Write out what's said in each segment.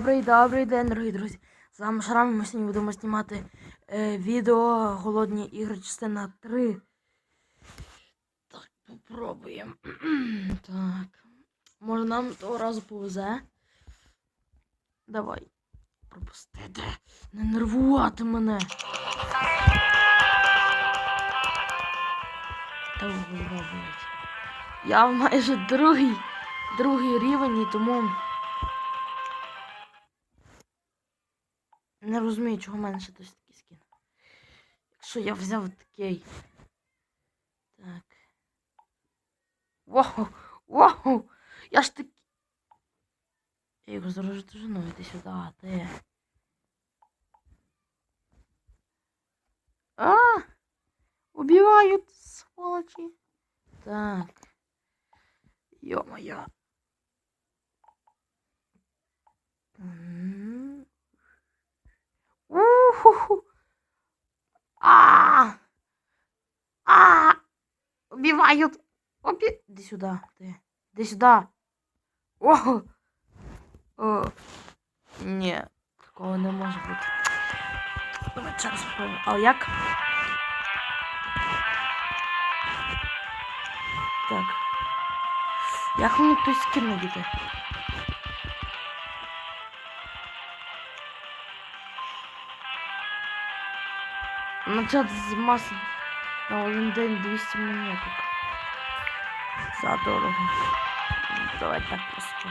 Добрий, добрий день, дорогі друзі. З вами Шрам, ми сьогодні будемо знімати е, відео Голодні ігри частина 3. Так, попробуємо. так. Може нам того разу повезе. Давай. Пропустити. Не нервувати мене. Та. Я майже другий, другий рівень, і тому. Не розумію, чого в мене ще досі такий скін. Якщо я взяв такий. Так. Вау! Вау! Я ж таки. Я його зараз дожену, іди сюди, ти. А! Убивают, сволочи. Так. Ё-моё. М. Уху. А! А! Убивают! Уби... Иди сюда, ты. Иди сюда. О! О! Не, такого не може бути. Давай ще раз спробуємо. А як? Так. Як мені той скін надіти? Начать з маси на один день 200 монеток. Задорого. Давай так просто.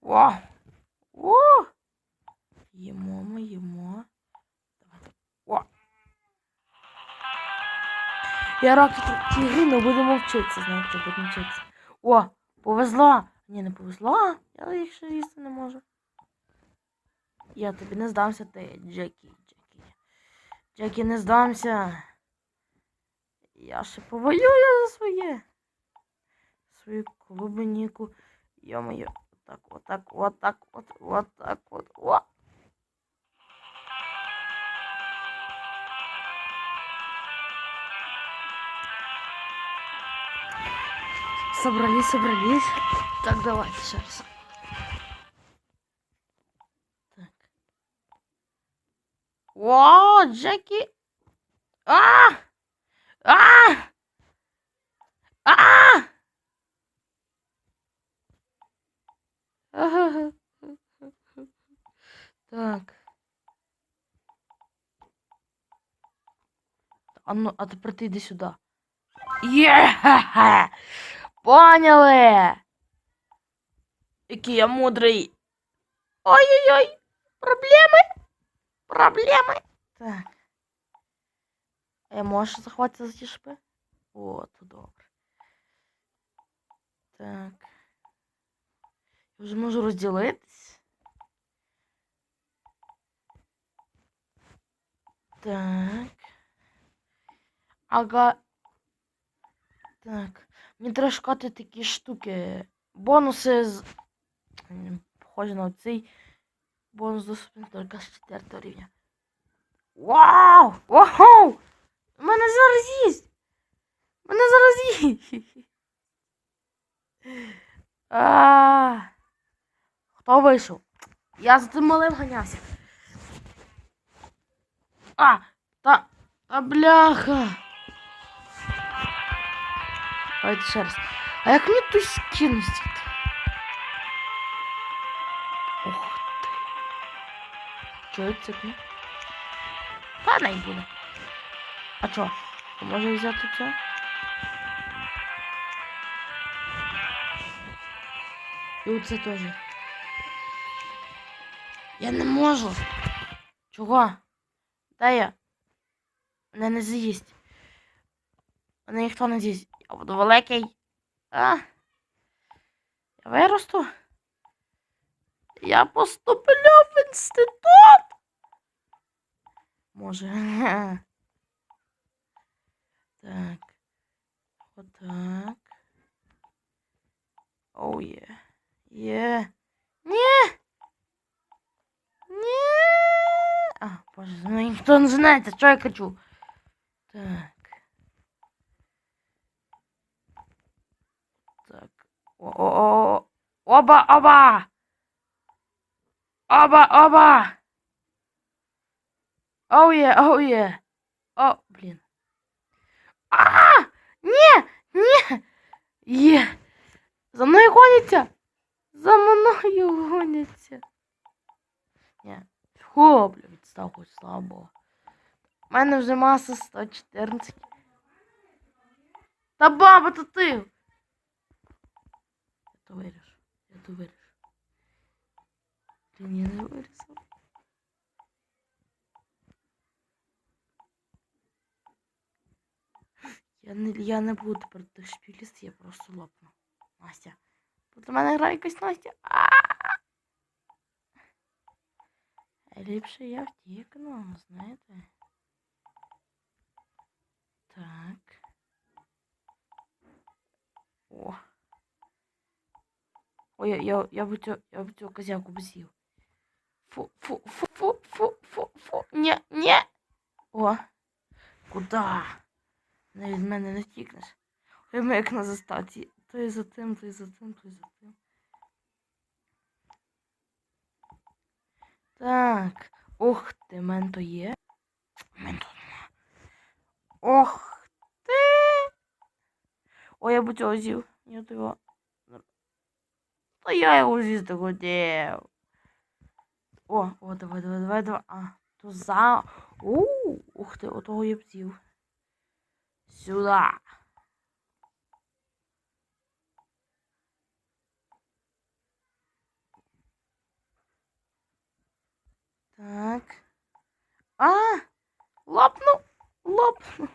О! О! Їмо ми, їмо. О! Я рак ті гри, не будемо вчитися, знаєте, будемо вчитися. О! Повезло! Ні, не повезло. Я їх ще їсти не можу. Я тобі не здамся, ти, Джекі, Джекі. Джекі, не здамся. Я ще повоюю за своє. Свою клубніку. Йо-моє. Так, отак, отак, от, отак, от, о. Собрались, собрались. Так, давайте ще раз. Так. Джеки! А! А! А! Ага. Так. А ну, а тепер ти йди сюди. Є! Поняли! Який я мудрий. Ой-ой-ой! Проблеми! Проблеми! Так. А я можу захватити за ті шипи? О, то добре. Так. Я вже можу розділитись. Так. Ага. Так. Мені треба шукати такі штуки. Бонуси з. Похоже на цей бонус доступний тільки з 4 рівня. Вау! Вау! Мене зараз їсть! Мене зараз їсть! А, Хто вийшов? Я за тим малим ганявся. А, та, та бляха. Давайте ще раз. А як мені ту скину з'їти? Ох ти. Чого я цикну? Та буде. А чо? Може взяти це? І оце теж. Я не можу. Чого? Дай я. Мене не з'їсть. Мене ніхто не з'їсть. Я буду великий. А? Я виросту. Я поступлю в інститут. Може. Так. Отак. Оу є. Є. Ні. Ні. А, боже, ну ніхто не знає, що я хочу. Так. Так. О-о-о. Оба, оба! Оу є, оу є. О, блін. А! Ні! Ні! Є! За мною гоняться! За мною гоняться. Ні. Фу, бля, відстав хоч слава Богу. У мене вже маса 114. Та баба, то ти! Я то вирішу. Я то вирішу. Я не вирісав. Я не, я не буду тепер тих шпіліст, я просто лопну. Настя. Проти мене грає якась Настя. А! Ліпше я втікну, знаєте. Так. О. Ой, я, я, я бы цю, я бы цю козяку б з'їв. Фу, фу, фу, фу, фу, фу, фу. Ні, ні. О. Куда? Не від мене не втікнеш. Ой, ми як на застаті. То і за тим, то і за тим, то і за тим. Так. Ох ти, менто є. Менто нема. Ох ти. Ой, я б цього з'їв. Я того. Та я його з'їсти хотів. О, о, давай, давай, давай, давай. А, то за. У, ух ти, отого я б з'їв. Сюда. Так. А! Лопну! Лопну!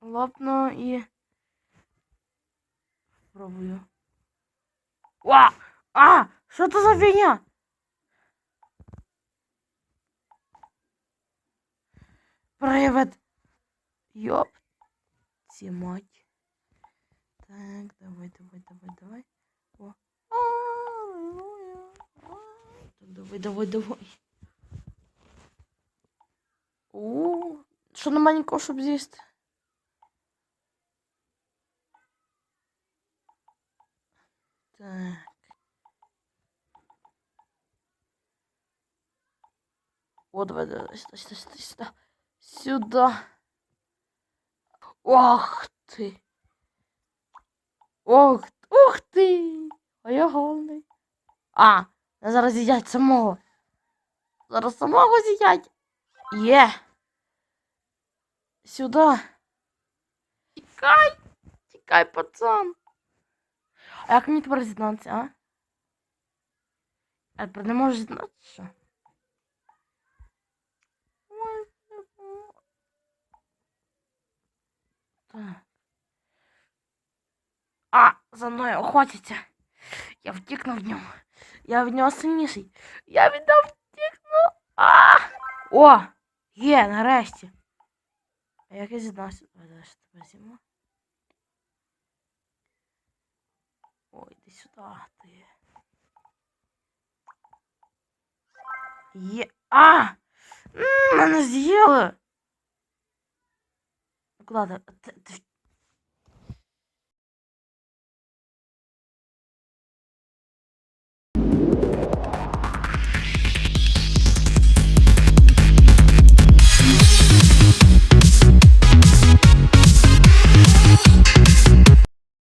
Лопну і. Пробую. Ва! А! Що це за фігня? Йоп. Ці мать. Так, давай, давай, давай, давай. О. А. Так, давай, давай, давай. О, що на маленького, щоб з'їсти? Так. О, давай, давай, сюда, сюда, сюда, сюда. Сюда. Ох ти. Ох, ух ти. А я головний. А, зараз з'їдять самого. Зараз самого з'їдять. Є. Сюди. Тікай. Тікай, пацан. А як мені тепер зізнатися, а? Я тепер не можу зізнатися, що? за мною охотяться. Я втікну в нього. Я в нього сильніший. Я від нього втікну. А! О! Є, нарешті. А як я зізнався? Давай, давай, що тебе зімо. Ой, іди сюди, ти. Є. А! М, Мене з'їли! Куда ти? Ти, ти,